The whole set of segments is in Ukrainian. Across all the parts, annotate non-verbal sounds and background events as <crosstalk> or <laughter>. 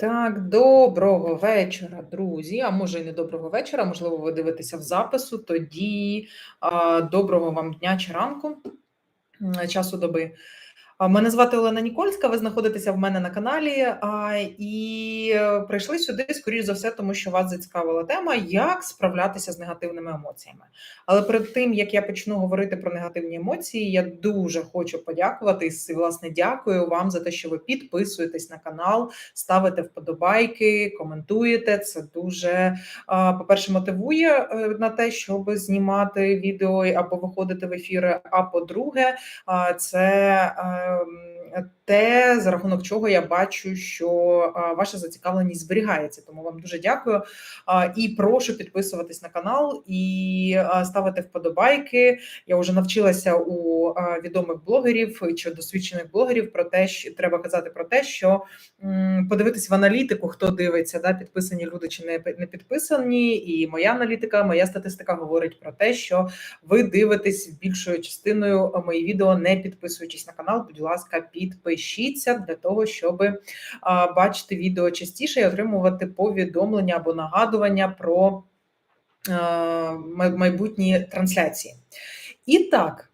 Так, доброго вечора, друзі. А може, і не доброго вечора, можливо, ви дивитеся в запису. Тоді а, доброго вам дня чи ранку часу доби. Мене звати Олена Нікольська. Ви знаходитеся в мене на каналі і е, прийшли сюди, скоріш за все, тому що вас зацікавила тема, як справлятися з негативними емоціями. Але перед тим як я почну говорити про негативні емоції, я дуже хочу подякувати і власне дякую вам за те, що ви підписуєтесь на канал, ставите вподобайки, коментуєте. Це дуже по-перше, мотивує е, на те, щоб знімати відео або виходити в ефіри. А по-друге, це ем, те, за рахунок чого я бачу, що ваша зацікавленість зберігається. Тому вам дуже дякую і прошу підписуватись на канал і ставити вподобайки. Я вже навчилася у відомих блогерів чи досвідчених блогерів про те, що треба казати про те, що подивитись в аналітику, хто дивиться, да, підписані люди чи не, підписані. І моя аналітика, моя статистика говорить про те, що ви дивитесь більшою частиною мої відео, не підписуючись на канал. Будь ласка, підпишіться для того, щоб бачити відео частіше і отримувати повідомлення або нагадування про майбутні трансляції. І так.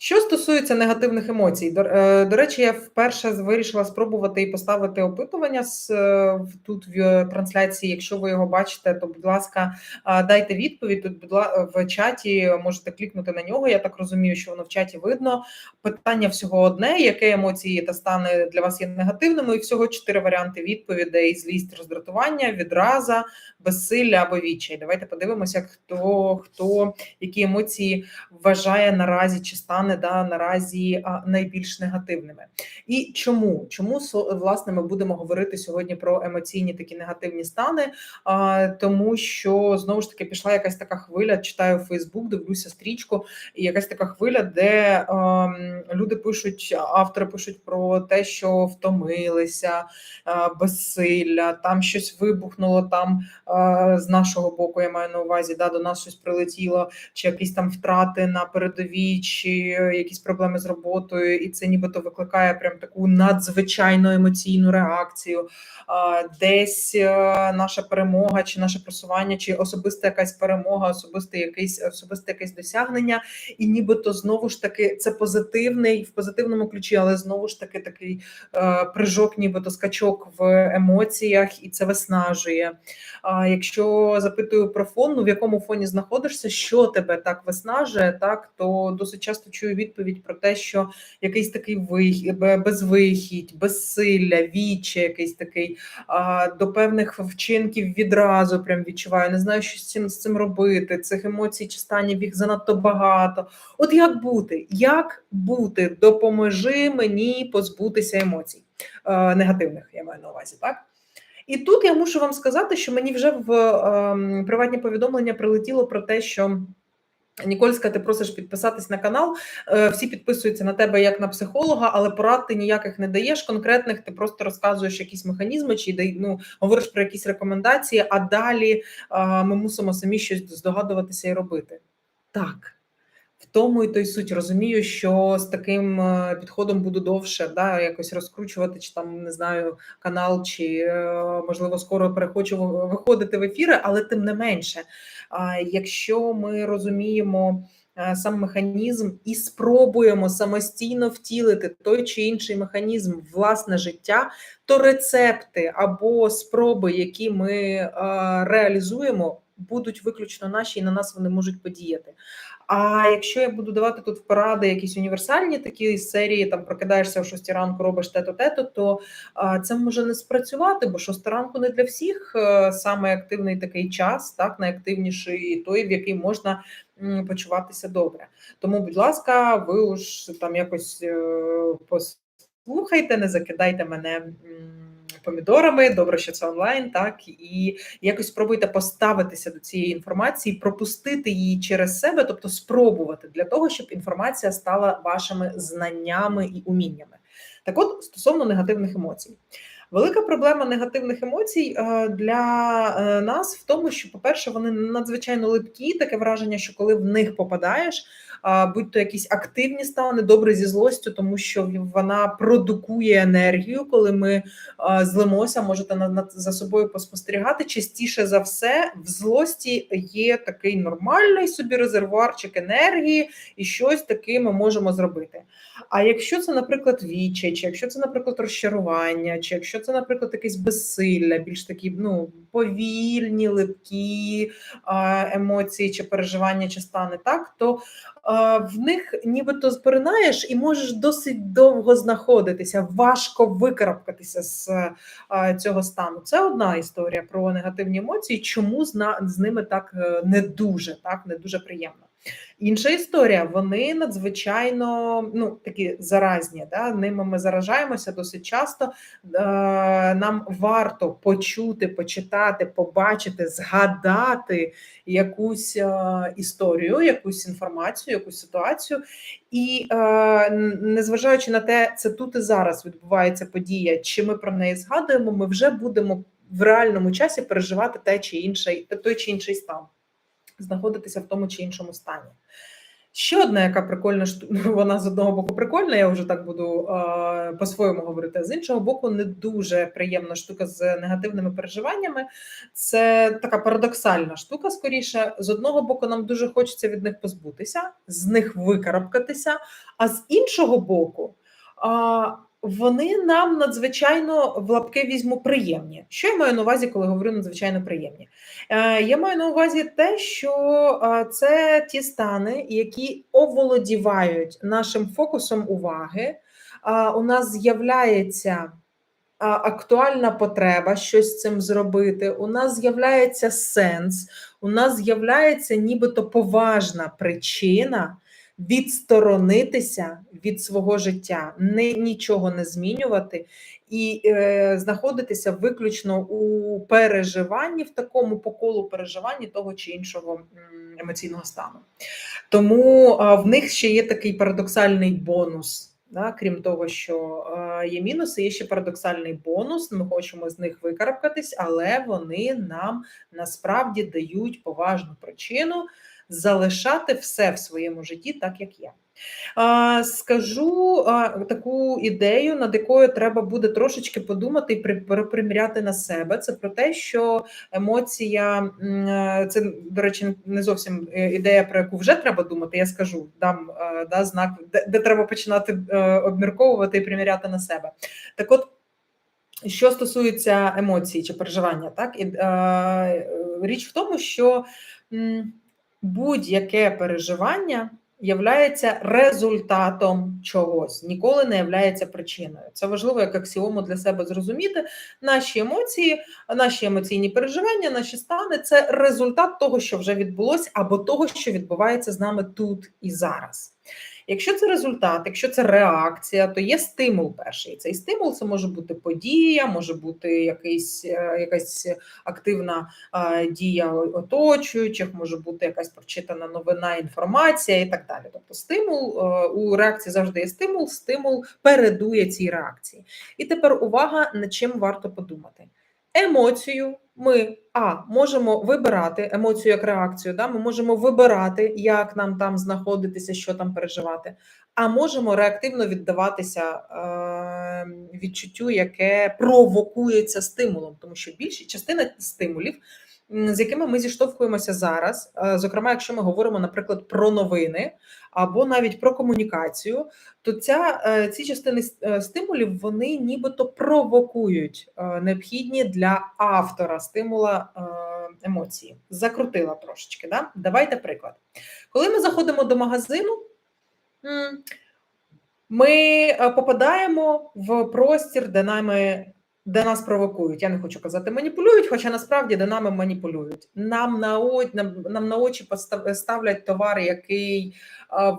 Що стосується негативних емоцій, до, е, до речі, я вперше вирішила спробувати і поставити опитування з е, тут в е, трансляції. Якщо ви його бачите, то будь ласка, дайте відповідь. Тут будь в чаті можете клікнути на нього. Я так розумію, що воно в чаті видно. Питання всього одне: яке емоції та стани для вас є негативними? І всього чотири варіанти відповідей: злість, роздратування, відраза, безсилля або відчай. Давайте подивимося, хто хто які емоції вважає наразі чи стане да, наразі найбільш негативними. І чому? Чому власне ми будемо говорити сьогодні про емоційні такі негативні стани? А, тому що знову ж таки пішла якась така хвиля. Читаю Фейсбук, дивлюся стрічку, і якась така хвиля, де ем, люди пишуть, автори пишуть про те, що втомилися, е, безсилля, там щось вибухнуло, там е, з нашого боку, я маю на увазі, да, до нас щось прилетіло, чи якісь там втрати на передовій, чи якісь проблеми з роботою, і це нібито викликає прям таку надзвичайну емоційну реакцію. Десь е, наша перемога, чи наше просування, чи особиста якась перемога, особисте якесь особисте якесь досягнення, і нібито знову ж таки це позитивний в позитивному ключі, але знову ж таки такий е, прыжок, нібито скачок в емоціях, і це виснажує. А якщо запитую про фон, ну в якому фоні знаходишся, що тебе так виснажує, так то досить часто чую відповідь про те, що якийсь такий вихід, безвихідь, безсилля, віче, якийсь такий до певних вчинків відразу прям відчуваю. Не знаю, що з цим з цим робити. Цих емоцій чи станів їх занадто багато. От як бути? Як бути? Допоможи мені позбутися емоцій е, негативних, я маю на увазі, так? І тут я мушу вам сказати, що мені вже в е, приватні повідомлення прилетіло про те, що. Нікольська, ти просиш підписатись на канал. Е, Всі підписуються на тебе як на психолога, але порад ти ніяких не даєш конкретних. Ти просто розказуєш якісь механізми, чи ну, говориш про якісь рекомендації, а далі ми мусимо самі щось здогадуватися і робити. Так. В тому і той суть розумію, що з таким е, підходом буду довше да, якось розкручувати, чи там не знаю, канал, чи е, можливо скоро перехочу виходити в ефіри, але тим не менше, якщо ми розуміємо е, сам механізм і спробуємо самостійно втілити той чи інший механізм в власне життя, то рецепти або спроби, які ми реалізуємо, будуть виключно наші, і на нас вони можуть подіяти. А якщо я буду давати тут поради, якісь універсальні такі серії, там прокидаєшся о 6 ранку, робиш те-то, те-то, то це може не спрацювати, бо 6 ранку не для всіх е, саме активний такий час, так найактивніший той, в який можна почуватися добре. Тому, будь ласка, ви уж там якось е, послухайте, не закидайте мене. Помідорами, добре, що це онлайн, так і якось спробуйте поставитися до цієї інформації, пропустити її через себе, тобто спробувати для того, щоб інформація стала вашими знаннями і уміннями. Так, от стосовно негативних емоцій. Велика проблема негативних емоцій е, для е, нас в тому, що, по-перше, вони надзвичайно липкі, таке враження, що коли в них попадаєш, а, будь то якісь активні стани, добре зі злостю, тому що вона продукує енергію, коли ми злимося, можете за собою поспостерігати. Частіше за все, в злості є такий нормальний собі резервуарчик енергії, і щось таке ми можемо зробити. А якщо це, наприклад, відчай, чи якщо це, наприклад, розчарування, чи якщо це, наприклад, якесь безсилля, більш такі ну, повільні, липкі емоції чи переживання, чи стани, так, то в них нібито зпоринаєш і можеш досить довго знаходитися, важко викарабкатися з цього стану. Це одна історія про негативні емоції, чому з ними так е, не дуже, так, не дуже приємно. Інша історія, вони надзвичайно ну, такі заразні, да? ними ми заражаємося досить часто. Е, Нам варто почути, почитати, побачити, згадати якусь е, історію, якусь інформацію, якусь ситуацію. І е, незважаючи на те, це тут і зараз відбувається подія, чи ми про неї згадуємо, ми вже будемо в реальному часі переживати те чи інший, той чи інший стан знаходитися в тому чи іншому стані. Ще одна, яка прикольна <laughs> вона з одного боку прикольна, я вже так буду по-своєму говорити, з іншого боку, не дуже приємна штука з негативними переживаннями. Це така парадоксальна штука, скоріше. З одного боку, нам дуже хочеться від них позбутися, з них викарабкатися, а з іншого боку, вони нам надзвичайно в лапки візьму приємні. Що я маю на увазі, коли говорю надзвичайно приємні? Е, Я маю на увазі те, що е, це ті стани, які оволодівають нашим фокусом уваги. Е, у нас з'являється актуальна потреба щось з цим зробити. У нас з'являється сенс, у нас з'являється нібито поважна причина відсторонитися від свого життя, не нічого не змінювати і е, знаходитися виключно у переживанні, в такому поколу переживанні того чи іншого емоційного стану. Тому а, в них ще є такий парадоксальний бонус. Да, Крім того, що е, є мінуси, є ще парадоксальний бонус. Ми хочемо з них викарабкатись, але вони нам насправді дають поважну причину залишати все в своєму житті так, як є. Скажу таку ідею, над якою треба буде трошечки подумати і приміряти на себе. Це про те, що емоція це, до речі, не зовсім е, ідея, про яку вже треба думати. Я скажу, дам е, да, знак, де, де треба починати е, обмірковувати і приміряти на себе. Так от. Що стосується емоцій чи переживання, так і е, річ в тому, що будь-яке переживання являється результатом чогось, ніколи не являється причиною. Це важливо як аксіому для себе зрозуміти. Наші емоції, наші емоційні переживання, наші стани це результат того, що вже відбулося, або того, що відбувається з нами тут і зараз. Якщо це результат, якщо це реакція, то є стимул перший. Цей стимул це може бути подія, може бути якийсь, е, якась активна дія оточуючих, може бути якась прочитана новина, інформація і так далі. Тобто, стимул е, у реакції завжди є стимул, стимул передує цій реакції. І тепер увага, над чим варто подумати. Емоцію ми а можемо вибирати емоцію як реакцію. Да? Ми можемо вибирати, як нам там знаходитися, що там переживати, а можемо реактивно віддаватися е, відчуттю, яке провокується стимулом, тому що більша частина стимулів. З якими ми зіштовхуємося зараз, е, зокрема, якщо ми говоримо, наприклад, про новини або навіть про комунікацію, то ця е, ці частини е, стимулів вони нібито провокують необхідні для автора стимула емоції. Закрутила трошечки. Да? Давайте приклад. Коли ми заходимо до магазину, ми попадаємо в простір, де нами де нас провокують. Я не хочу казати, маніпулюють, хоча насправді де нами маніпулюють. Нам на очі, нам, нам на очі ставлять товар, який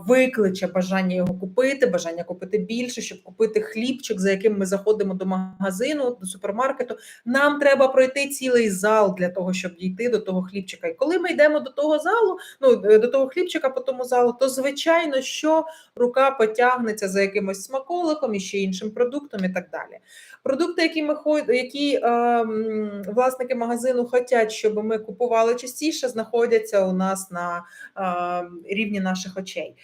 викличе бажання його купити, бажання купити більше, щоб купити хлібчик, за яким ми заходимо до магазину, до супермаркету. Нам треба пройти цілий зал для того, щоб дійти до того хлібчика. І коли ми йдемо до того залу, ну е, до того хлібчика по тому залу, то звичайно, що рука потягнеться за якимось смаколиком і ще іншим продуктом, і так далі. Продукти, які ми які е, власники магазину хочуть, щоб ми купували частіше, знаходяться у нас на е, рівні наших очей.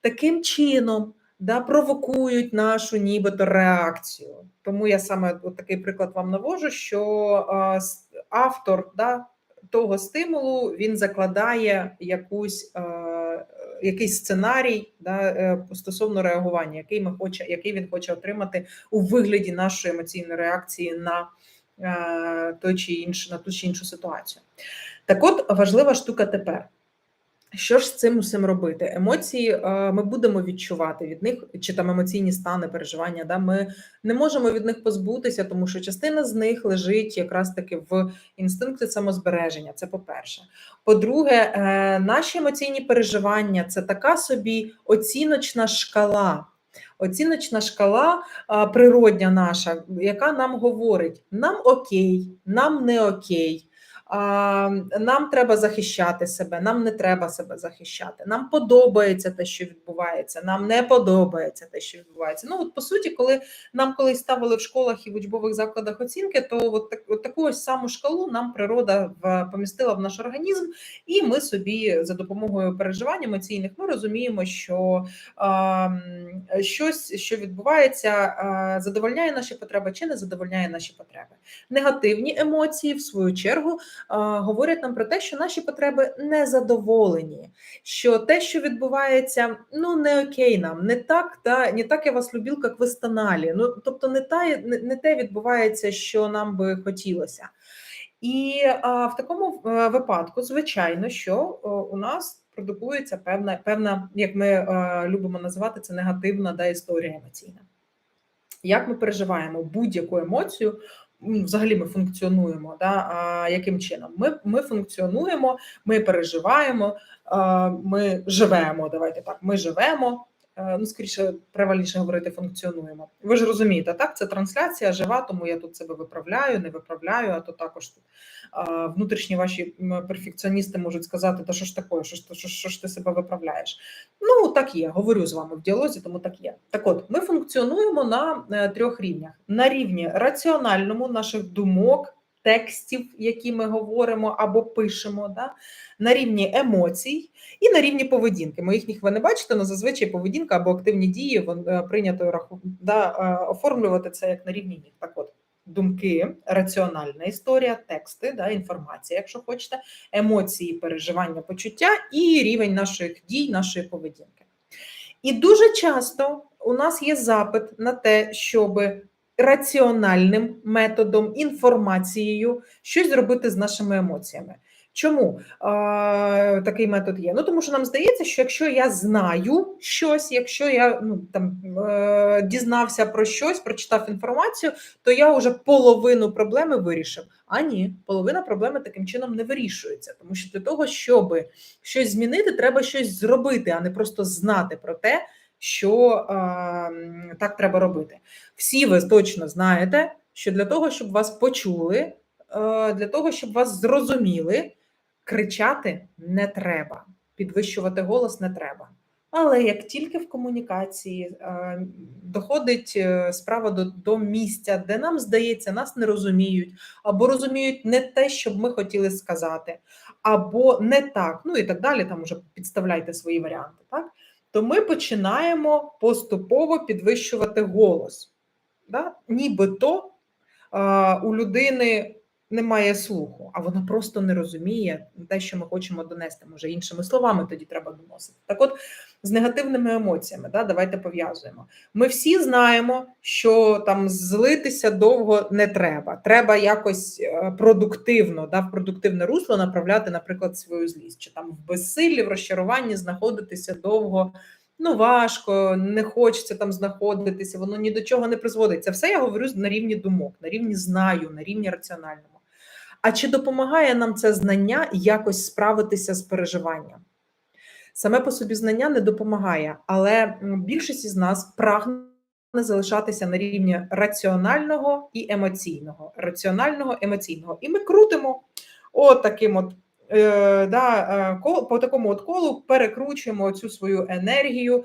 Таким чином да, провокують нашу нібито реакцію. Тому я саме от такий приклад вам навожу, що е, автор да, того стимулу він закладає якусь. Е, Якийсь сценарій да, е, стосовно реагування, який ми хоче, який він хоче отримати у вигляді нашої емоційної реакції на е, той чи інш, на ту чи іншу ситуацію. Так, от важлива штука тепер. Що ж з цим усім робити? Емоції е, ми будемо відчувати від них, чи там емоційні стани, переживання. Да? Ми не можемо від них позбутися, тому що частина з них лежить якраз таки в інстинкті самозбереження. Це по-перше. По-друге, е, наші емоційні переживання це така собі оціночна шкала. Оціночна шкала природня наша, яка нам говорить: нам окей, нам не окей. Нам треба захищати себе, нам не треба себе захищати. Нам подобається те, що відбувається, нам не подобається те, що відбувається. Ну, от по суті, коли нам колись ставили в школах і в учбових закладах оцінки, то от, так, от таку ось саму шкалу нам природа в, помістила в наш організм, і ми собі за допомогою переживань емоційних ми розуміємо, що м, щось, що відбувається, а, задовольняє наші потреби чи не задовольняє наші потреби. Негативні емоції, в свою чергу, говорять нам про те, що наші потреби не задоволені, що те, що відбувається, ну не окей нам, не так, та не так я вас любив, як ви стонали. Ну тобто, не та не, не те відбувається, що нам би хотілося. І а, в такому е, випадку, звичайно, що о, у нас продукується певна, певна, як ми е, любимо називати це негативна да, історія емоційна. Як ми переживаємо будь-яку емоцію, взагалі ми функціонуємо, да, а, яким чином? Ми, ми функціонуємо, ми переживаємо, ми живемо. Давайте так, ми живемо. Е, Ну, скоріше, правильніше говорити, функціонуємо. Ви ж розумієте, так? Це трансляція жива, тому я тут себе виправляю, не виправляю, а то також тут внутрішні ваші перфекціоністи можуть сказати, та що ж таке, що, що, що ж ти себе виправляєш? Ну, так є. Говорю з вами в діалозі, тому так є. Так от, ми функціонуємо на е, трьох рівнях: на рівні раціональному наших думок, текстів, які ми говоримо або пишемо, да? на рівні емоцій і на рівні поведінки. Моїх ви не бачите, але зазвичай поведінка або активні дії е, прийнято да, е, оформлювати це як на рівні ніг. Так от. Думки, раціональна історія, тексти, да, інформація, якщо хочете, емоції, переживання, почуття і рівень наших дій, нашої поведінки. І дуже часто у нас є запит на те, щоб раціональним методом, інформацією щось зробити з нашими емоціями. Чому е, такий метод є? Ну тому що нам здається, що якщо я знаю щось, якщо я ну там е, дізнався про щось, прочитав інформацію, то я вже половину проблеми вирішив. А ні, половина проблеми таким чином не вирішується, тому що для того, щоб щось змінити, треба щось зробити, а не просто знати про те, що е, так треба робити. Всі ви точно знаєте, що для того, щоб вас почули, е, для того, щоб вас зрозуміли, кричати не треба, підвищувати голос не треба. Але як тільки в комунікації е, доходить справа до, до місця, де нам здається, нас не розуміють, або розуміють не те, що б ми хотіли сказати, або не так, ну і так далі, там уже підставляйте свої варіанти, так? То ми починаємо поступово підвищувати голос. Да? Нібито у людини немає слуху, а вона просто не розуміє те, що ми хочемо донести. Може, іншими словами тоді треба доносити. Так, от з негативними емоціями, да, давайте пов'язуємо. Ми всі знаємо, що там злитися довго не треба. Треба якось е, продуктивно, да, в продуктивне русло направляти, наприклад, свою злість, чи там в безсиллі, в розчаруванні знаходитися довго. Ну, важко, не хочеться там знаходитися, воно ні до чого не призводить. Це все я говорю на рівні думок, на рівні знаю, на рівні раціональному. А чи допомагає нам це знання якось справитися з переживанням? Саме по собі знання не допомагає, але більшість із нас прагне залишатися на рівні раціонального і емоційного. Раціонального, емоційного. І ми крутимо от от е, да, е, по такому от колу перекручуємо цю свою енергію,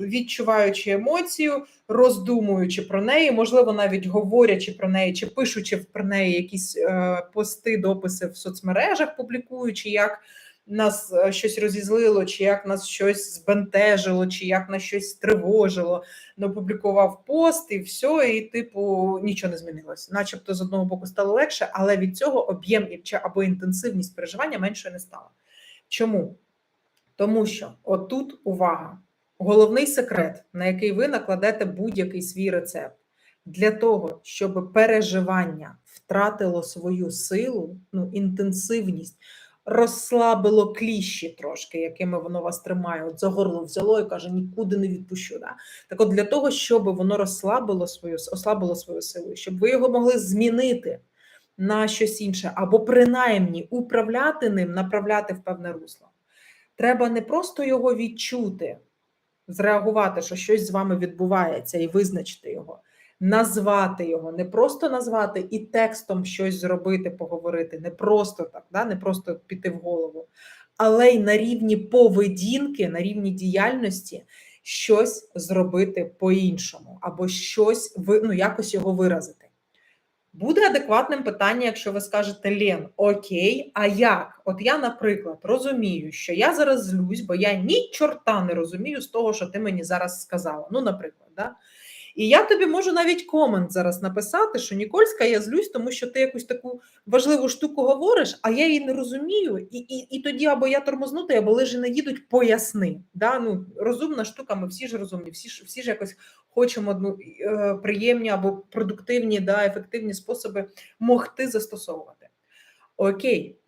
відчуваючи емоцію, роздумуючи про неї, можливо, навіть говорячи про неї, чи пишучи про неї якісь е, пости, дописи в соцмережах, публікуючи, як нас е, щось розізлило, чи як нас щось збентежило, чи як нас щось тривожило. Опублікував пост і все, і типу нічого не змінилося. Начебто, з одного боку стало легше, але від цього об'єм або інтенсивність переживання меншою не стала. Чому? Тому що отут увага, головний секрет, на який ви накладете будь-який свій рецепт, для того, щоб переживання втратило свою силу, ну, інтенсивність, розслабило кліщі трошки, якими воно вас тримає, от за горло взяло і каже, нікуди не відпущу. Да? Так от для того, щоб воно розслабило свою, ослабило свою силу, щоб ви його могли змінити на щось інше, або принаймні управляти ним, направляти в певне русло. Треба не просто його відчути, зреагувати, що щось з вами відбувається, і визначити його, назвати його, не просто назвати і текстом щось зробити, поговорити, не просто так, да? не просто піти в голову, але й на рівні поведінки, на рівні діяльності щось зробити по-іншому, або щось ну, якось його виразити. Буде адекватним питання, якщо ви скажете Лен, окей, а як? От я, наприклад, розумію, що я зараз злюсь, бо я ні чорта не розумію з того, що ти мені зараз сказала. Ну, наприклад, да? І я тобі можу навіть комент зараз написати, що Нікольська, я злюсь, тому що ти якусь таку важливу штуку говориш, а я її не розумію, і і, і тоді або я тормознути, або лежи не їдуть, поясни. Да? Ну, розумна штука, ми всі ж розумні, всі ж всі ж якось хочемо ну, приємні або продуктивні, да, ефективні способи могти застосовувати. Окей.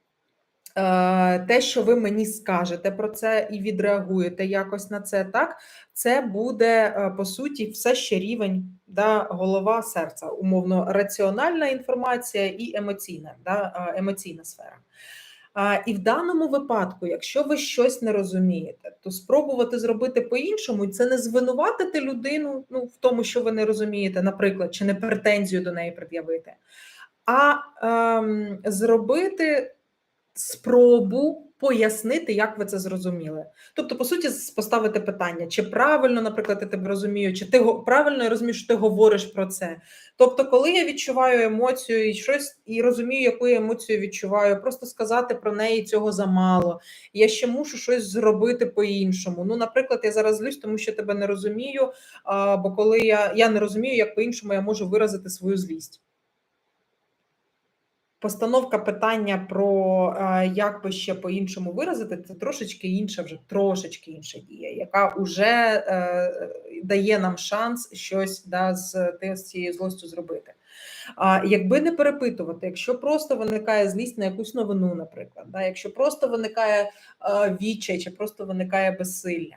Е, Те, що ви мені скажете про це і відреагуєте якось на це, так це буде е, по суті все ще рівень да, голова серця, умовно раціональна інформація і емоційна, да, е, емоційна сфера. І в даному випадку, якщо ви щось не розумієте, то спробувати зробити по-іншому, це не звинуватити людину ну, в тому, що ви не розумієте, наприклад, чи не претензію до неї пред'явити, а ем, зробити спробу пояснити, як ви це зрозуміли. Тобто, по суті, поставити питання, чи правильно, наприклад, я тебе розумію, чи ти правильно я розумію, що ти говориш про це. Тобто, коли я відчуваю емоцію і щось і розумію, яку я емоцію відчуваю, просто сказати про неї цього замало. Я ще мушу щось зробити по-іншому. Ну, наприклад, я зараз злюсь, тому що тебе не розумію. А, бо коли я, я не розумію, як по-іншому я можу виразити свою злість. Постановка питання про е, як би ще по-іншому виразити, це трошечки інша, вже трошечки інша дія, яка вже е, дає нам шанс щось да, з, з цією злостю зробити. А якби не перепитувати, якщо просто виникає злість на якусь новину, наприклад, да, якщо просто виникає е, відчай, чи просто виникає безсилля,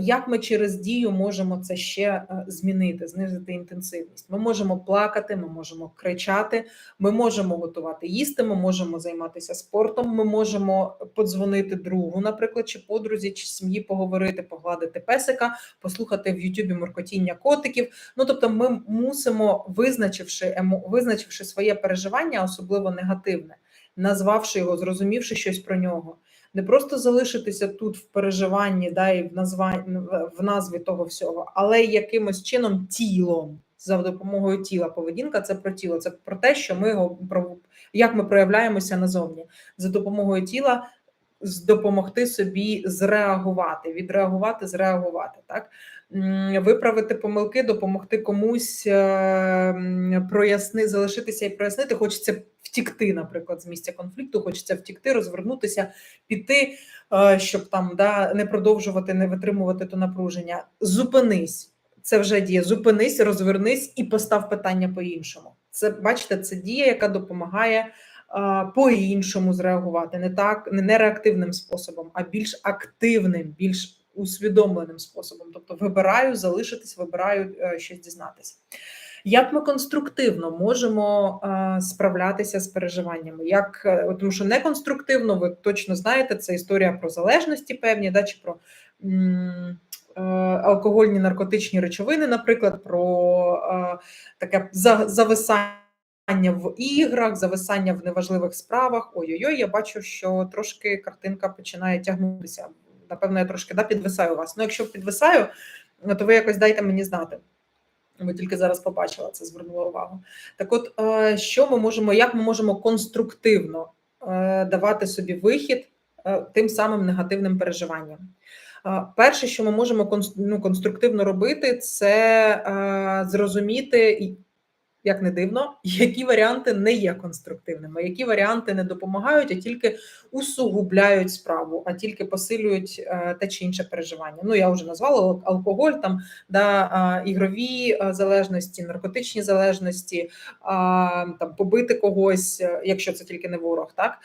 як ми через дію можемо це ще е, змінити, знизити інтенсивність? Ми можемо плакати, ми можемо кричати, ми можемо готувати їсти, ми можемо займатися спортом, ми можемо подзвонити другу, наприклад, чи подрузі, чи сім'ї поговорити, погладити песика, послухати в Ютубі муркотіння котиків. Ну тобто, ми мусимо, визначивши визначивши своє переживання, особливо негативне, назвавши його, зрозумівши щось про нього. Не просто залишитися тут в переживанні, да, і в названні в назві того всього, але якимось чином тілом за допомогою тіла. Поведінка це про тіло, це про те, що ми його про як ми проявляємося назовні за допомогою тіла. Допомогти собі зреагувати, відреагувати, зреагувати, так виправити помилки, допомогти комусь е, проясни, залишитися і прояснити. Хочеться втікти, наприклад, з місця конфлікту, хочеться втікти, розвернутися, піти, е, щоб там да не продовжувати, не витримувати то напруження. Зупинись. Це вже дія. Зупинись, розвернись і постав питання по-іншому. Це бачите, це дія, яка допомагає по-іншому зреагувати, не так, не реактивним способом, а більш активним, більш усвідомленим способом. Тобто вибираю залишитись, вибираю е, щось дізнатися. Як ми конструктивно можемо е, справлятися з переживаннями? Як е, тому, що неконструктивно, ви точно знаєте, це історія про залежності певні, да, чи про алкогольні наркотичні речовини, наприклад, про таке за- зависання в іграх, зависання в неважливих справах. Ой-ой-ой, я бачу, що трошки картинка починає тягнутися. Напевно, я трошки да, підвисаю вас. Ну, якщо підвисаю, ну, то ви якось дайте мені знати. Бо тільки зараз побачила це, звернула увагу. Так, от е, що ми можемо, як ми можемо конструктивно е, давати собі вихід е, тим самим негативним переживанням? Перше, що ми можемо ну, конструктивно робити, це зрозуміти, як не дивно, які варіанти не є конструктивними, які варіанти не допомагають, а тільки усугубляють справу, а тільки посилюють е, те чи інше переживання. Ну я вже назвала алкоголь, там да ігрові залежності, наркотичні залежності, там побити когось, е, якщо це тільки не ворог, так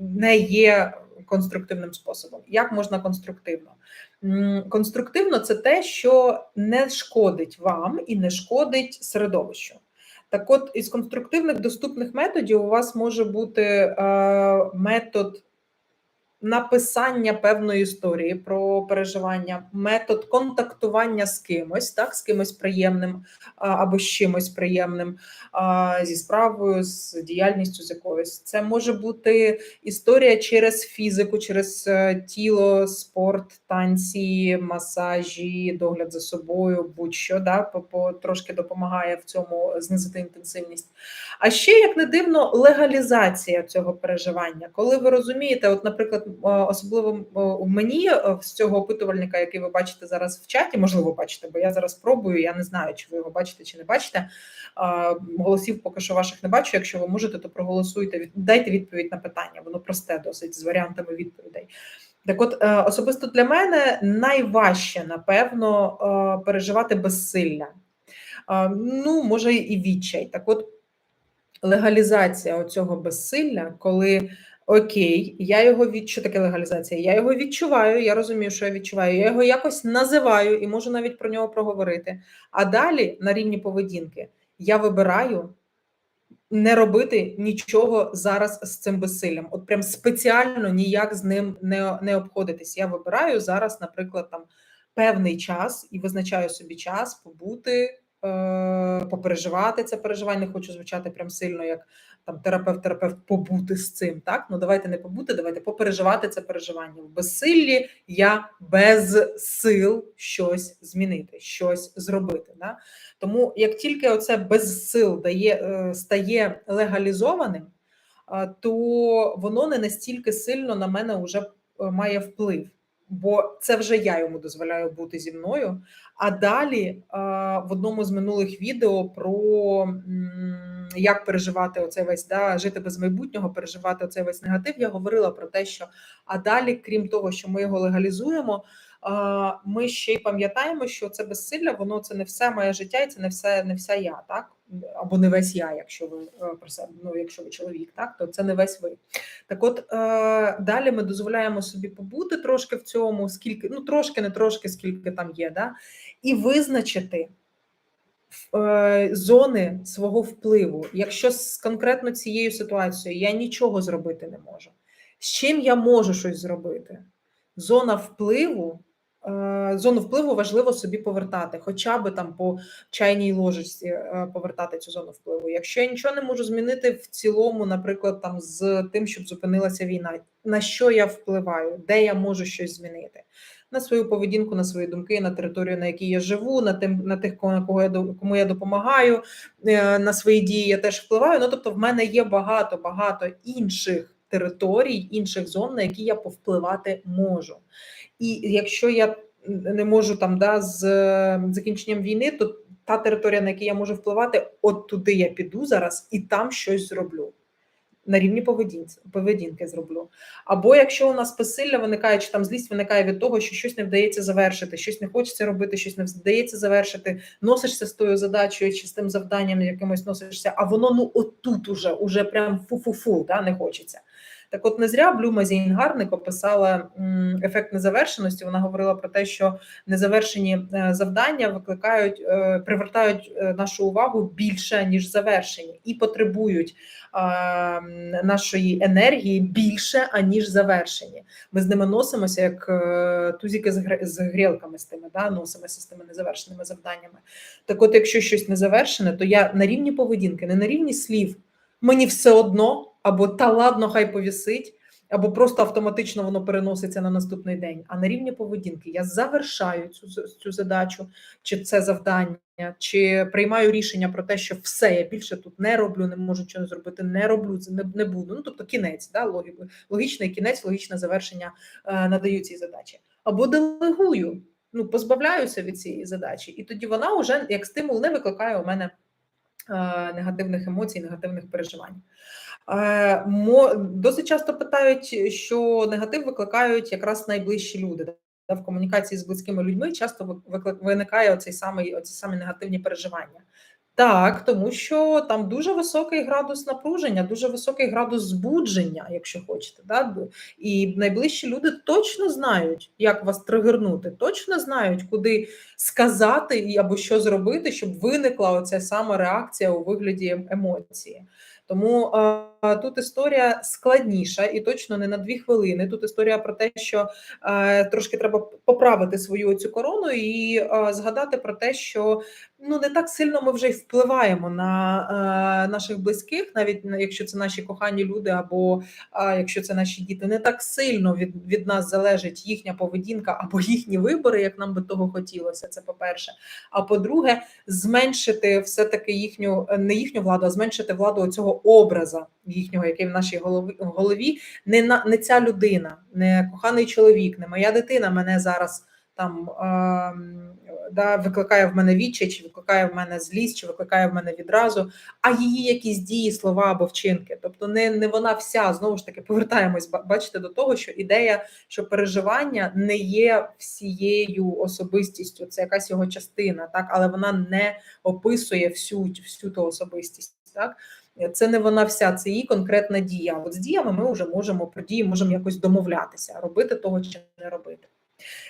не є конструктивним способом. Як можна конструктивно? Конструктивно це те, що не шкодить вам і не шкодить середовищу. Так, от із конструктивних доступних методів у вас може бути е, метод написання певної історії про переживання, метод контактування з кимось, так, з кимось приємним або з чимось приємним, зі справою, з діяльністю з якоюсь. Це може бути історія через фізику, через е, тіло, спорт, танці, масажі, догляд за собою, будь-що да, по, трошки допомагає в цьому знизити інтенсивність. А ще як не дивно, легалізація цього переживання, коли ви розумієте, от, наприклад. Е, особливо у мені е, з цього опитувальника, який ви бачите зараз в чаті, можливо, бачите, бо я зараз пробую. Я не знаю, чи ви його бачите, чи не бачите. Голосів поки що ваших не бачу. Якщо ви можете, то проголосуйте. Дайте відповідь на питання. Воно просте, досить з варіантами відповідей. Так, от е, особисто для мене найважче, напевно, переживати безсилля. Ну, може, і відчай. Так, от легалізація цього безсилля, коли Окей, я його від що таке легалізація? Я його відчуваю, я розумію, що я відчуваю. Я його якось називаю і можу навіть про нього проговорити. А далі на рівні поведінки я вибираю не робити нічого зараз з цим безсиллям. От прям спеціально ніяк з ним не не обходитись. Я вибираю зараз, наприклад, там певний час і визначаю собі час побути. Е, попереживати це переживання, не хочу звучати прям сильно, як там терапевт-терапевт побути з цим. Так, ну давайте не побути, давайте попереживати це переживання. В безсиллі я без сил щось змінити, щось зробити. Да? Тому як тільки оце без сил дає, е, стає легалізованим, то воно не настільки сильно на мене вже е, має вплив бо це вже я йому дозволяю бути зі мною. А далі в одному з минулих відео про як переживати оцей весь да, жити без майбутнього, переживати оцей весь негатив. Я говорила про те, що а далі, крім того, що ми його легалізуємо. Ми ще й пам'ятаємо, що це безсилля, воно це не все моє життя, і це не все не вся я, так або не весь я, якщо ви е, про себе, ну якщо ви чоловік, так то це не весь ви. Так, от е, далі ми дозволяємо собі побути трошки в цьому, скільки ну трошки, не трошки, скільки там є, да, і визначити. Е, зони свого впливу, якщо з конкретно цією ситуацією я нічого зробити не можу, з чим я можу щось зробити? Зона впливу Е, зону впливу важливо собі повертати, хоча би там по чайній ложечці е, повертати цю зону впливу. Якщо я нічого не можу змінити в цілому, наприклад, там з тим, щоб зупинилася війна, на що я впливаю, де я можу щось змінити? На свою поведінку, на свої думки, на територію, на якій я живу, на тим, на тих, на кого я кому я допомагаю, е, на свої дії я теж впливаю. Ну тобто, в мене є багато багато інших територій, інших зон, на які я повпливати можу. І якщо я не можу там да з закінченням війни, то та територія, на якій я можу впливати, от туди я піду зараз і там щось зроблю. На рівні поведінки, поведінки зроблю. Або якщо у нас посилля виникає, чи там злість виникає від того, що щось не вдається завершити, щось не хочеться робити, щось не вдається завершити, носишся з тою задачею чи з тим завданням якимось носишся, а воно ну отут уже, уже прям фу-фу-фу, да, не хочеться Так, от не зря Блюма Зінгарник описала ефект незавершеності. Вона говорила про те, що незавершені е, завдання викликають, е, привертають е, нашу увагу більше ніж завершені, і потребують нашої енергії більше аніж завершені. Ми з ними носимося як тузики з грілками з тими, да, носимося з тими незавершеними завданнями. Так, от, якщо щось не завершене, то я на рівні поведінки, не на рівні слів, мені все одно, або та ладно, хай повісить, або просто автоматично воно переноситься на наступний день. А на рівні поведінки я завершаю цю цю задачу, чи це завдання, чи приймаю рішення про те, що все я більше тут не роблю, не можу чого зробити, не роблю, не, не буду. Ну тобто кінець, да, логі- логічний кінець, логічне завершення е, надаю цій задачі. Або делегую, ну позбавляюся від цієї задачі, і тоді вона вже як стимул не викликає у мене негативних емоцій, негативних переживань. Е, Досить часто питають, що негатив викликають якраз найближчі люди. В комунікації з близькими людьми часто ви- виникає оцей самий, оці самі негативні переживання. Так, тому що там дуже високий градус напруження, дуже високий градус збудження, якщо хочете. Да? І найближчі люди точно знають, як вас тригернути, точно знають, куди сказати або що зробити, щоб виникла оця сама реакція у вигляді емоції. Тому тут історія складніша і точно не на дві хвилини. Тут історія про те, що е, трошки треба поправити свою цю корону і е, згадати про те, що ну не так сильно ми вже й впливаємо на е, наших близьких, навіть на- якщо це наші кохані люди, або якщо це наші діти, не так сильно від, від нас залежить їхня поведінка або їхні вибори, як нам би того хотілося. Це по-перше. А по-друге, зменшити все-таки їхню не їхню владу, а зменшити владу цього образа їхнього, який в нашій голові голові, не на не ця людина, не коханий чоловік, не моя дитина мене зараз там ем, да, викликає в мене відчай, чи викликає в мене злість, чи викликає в мене відразу, а її якісь дії, слова або вчинки. Тобто не, не вона вся знову ж таки повертаємось, бачите, до того, що ідея, що переживання не є всією особистістю, це якась його частина, так, але вона не описує всю, всю ту особистість. Так. Це не вона вся, це її конкретна дія. От з діями ми вже можемо про дії можемо якось домовлятися, робити того чи не робити.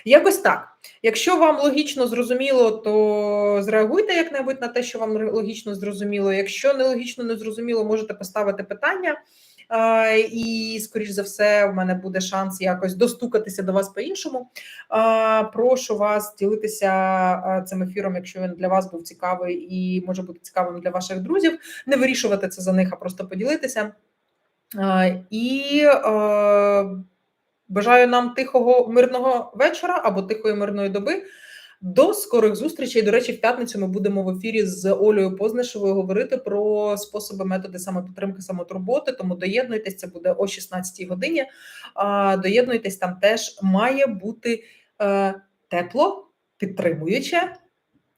Якось так. Якщо вам логічно зрозуміло, то зреагуйте як-небудь на те, що вам логічно зрозуміло. Якщо нелогічно не зрозуміло, можете поставити питання. А, І, скоріш за все, в мене буде шанс якось достукатися до вас по-іншому. Прошу вас ділитися цим ефіром, якщо він для вас був цікавий і може бути цікавим для ваших друзів. Не вирішувати це за них, а просто поділитися. І е, бажаю нам тихого мирного вечора або тихої мирної доби. До скорих зустрічей. До речі, в п'ятницю ми будемо в ефірі з Олею Познишевою говорити про способи, методи самопідтримки, самотурботи. Тому доєднуйтесь, це буде о 16 годині. Доєднуйтесь, там теж має бути е, тепло, підтримуюче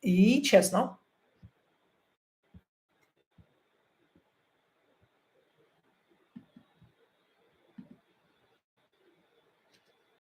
і чесно.